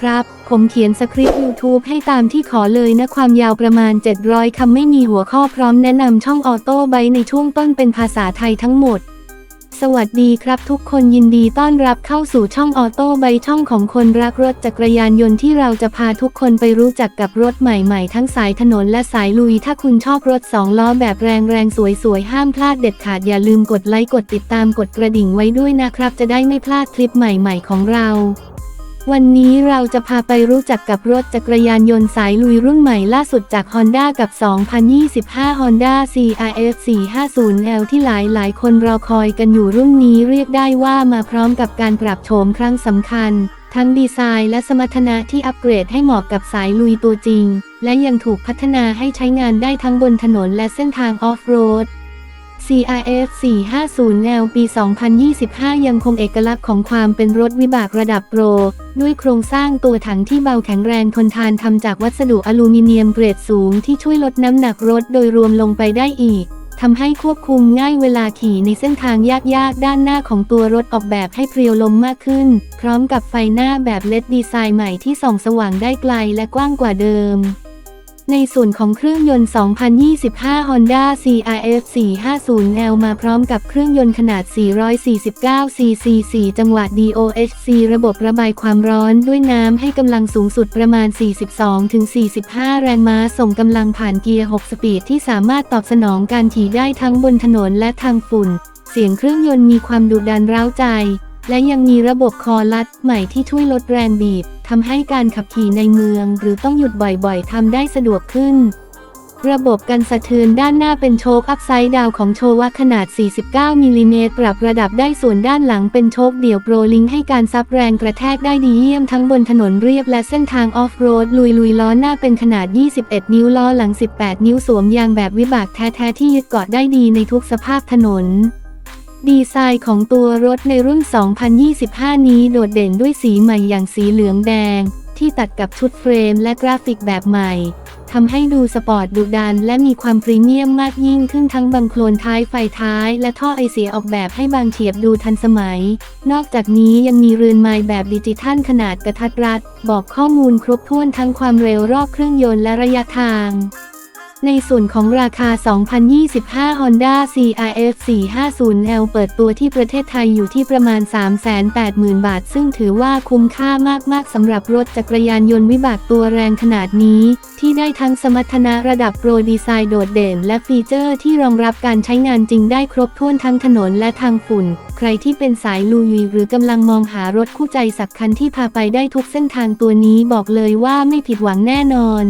ครับ ผมเขียนสคริปต์ YouTube ให้ตามที่ขอเลยนะ ความยาวประมาณ 700 คำไม่มีหัวข้อพร้อมแนะนำช่องออโต้ไบในช่วงต้นเป็นภาษาไทยทั้งหมด สวัสดีครับทุกคนยินดีต้อนรับเข้าสู่ช่องออโต้ไบช่องของคนรักรถจักรยานยนต์ที่เราจะพาทุกคนไปรู้จักกับรถใหม่ๆ ทั้งสายถนนและสายลุย ถ้าคุณชอบรถสองล้อแบบแรงๆสวยๆห้ามพลาดเด็ดขาดอย่าลืมกดไลค์กดติดตามกดกระดิ่งไว้ด้วยนะครับ จะได้ไม่พลาดคลิปใหม่ ๆ ของเรา วันนี้เราจะพาไปรู้จักกับรถจักรยานยนต์สายลุยรุ่นใหม่ล่าสุดจาก Honda กับ 2025 Honda CRF 450L ที่หลายหลายคนรอคอยกันอยู่รุ่นนี้เรียกได้ว่ามาพร้อมกับการปรับโฉมครั้งสำคัญ ทั้งดีไซน์และสมรรถนะที่อัปเกรดให้เหมาะกับสายลุยตัวจริง และยังถูกพัฒนาให้ใช้งานได้ทั้งบนถนนและเส้นทางออฟโรด CRF 450L ปี 2025 ยังคงเอกลักษณ์ของความเป็นรถวิบากระดับโปร ด้วยโครงสร้างตัวถังที่เบาแข็งแรงทนทานทำจากวัสดุอลูมิเนียมเกรดสูงที่ช่วยลดน้ำหนักรถโดยรวมลงไปได้อีกทำให้ควบคุมง่ายเวลาขี่ในเส้นทางยากๆ ด้านหน้าของตัวรถออกแบบให้เพรียวลมมากขึ้น พร้อมกับไฟหน้าแบบเลดดีไซน์ใหม่ที่ส่องสว่างได้ไกลและกว้างกว่าเดิม ในส่วนของเครื่องยนต์ 2025 Honda CRF 450L มาพร้อมกับเครื่องยนต์ขนาด 449 cc 4 จังหวะ DOHC ระบบระบายความร้อนด้วยน้ำให้กำลังสูงสุดประมาณ 42-45 แรงม้าส่งกำลังผ่านเกียร์ 6 สปีดที่สามารถตอบสนองการขี่ได้ทั้งบนถนนและทางฝุ่น เสียงเครื่องยนต์มีความดุดันร้าวใจ และยังมีระบบคอลัดใหม่ที่ช่วยลดแรงบีบทำให้การขับขี่ในเมือง หรือต้องหยุดบ่อยๆทำได้สะดวกขึ้น ระบบกันสะเทือนด้านหน้าเป็นโชคอัพไซด์ดาวของโชวะขนาด 49มิลลิเมตรปรับระดับได้ส่วนด้านหลังเป็นโชคเดี่ยวโปรลิงให้การซับแรงกระแทกได้ดีเยี่ยมทั้งบนถนนเรียบและเส้นทางออฟโรดลุยลุยล้อหน้าเป็นขนาด 21 นิ้วล้อหลัง 18 นิ้วสวมยางแบบวิบากแท้ๆที่ยึดเกาะได้ดีในทุกสภาพถนน ดีไซน์ของตัวรถในรุ่น 2025 นี้โดดเด่นด้วยสีใหม่อย่างสีเหลืองแดง ที่ตัดกับชุดเฟรมและกราฟิกแบบใหม่ทำให้ดูสปอร์ตดุดันและมีความพรีเมียมมากยิ่งขึ้นทั้งบังโคลนท้ายไฟท้าย และท่อไอเสียออกแบบให้บางเฉียบดูทันสมัย นอกจากนี้ยังมีเรือนไม้แบบดิจิทัลขนาดกระทัดรัด บอกข้อมูลครบถ้วนทั้งความเร็วรอบเครื่องยนต์และระยะทาง ในส่วนของราคา 2025 Honda CRF 450L เปิดตัวที่ประเทศไทยอยู่ที่ประมาณ 380,000 บาท ซึ่งถือว่าคุ้มค่ามาก ๆ สำหรับรถจักรยานยนต์วิบากตัวแรงขนาดนี้ ที่ได้ทั้งสมรรถนะระดับโปรดีไซน์โดดเด่น และฟีเจอร์ที่รองรับการใช้งานจริงได้ครบถ้วนทั้งถนนและทางฝุ่น ใครที่เป็นสายลุยหรือกำลังมองหารถคู่ใจสักคันที่พาไปได้ทุกเส้นทางตัวนี้บอกเลยว่าไม่ผิดหวังแน่นอน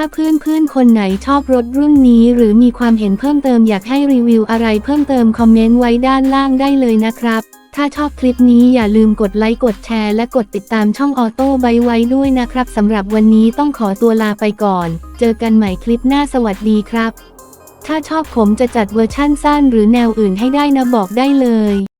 ถ้าเพื่อนๆคนไหนชอบรถรุ่นนี้ หรือมีความเห็นเพิ่มเติมอยากให้รีวิวอะไรเพิ่มเติมคอมเมนต์ไว้ด้านล่างได้เลยนะครับ ถ้าชอบคลิปนี้อย่าลืมกดไลค์กดแชร์และกดติดตามช่องออโต้ไบไว้ด้วยนะครับสำหรับวันนี้ต้องขอตัวลาไปก่อน เจอกันใหม่คลิปหน้าสวัสดีครับ ถ้าชอบผมจะจัดเวอร์ชั่นสั้นหรือแนวอื่นให้ได้นะบอกได้เลย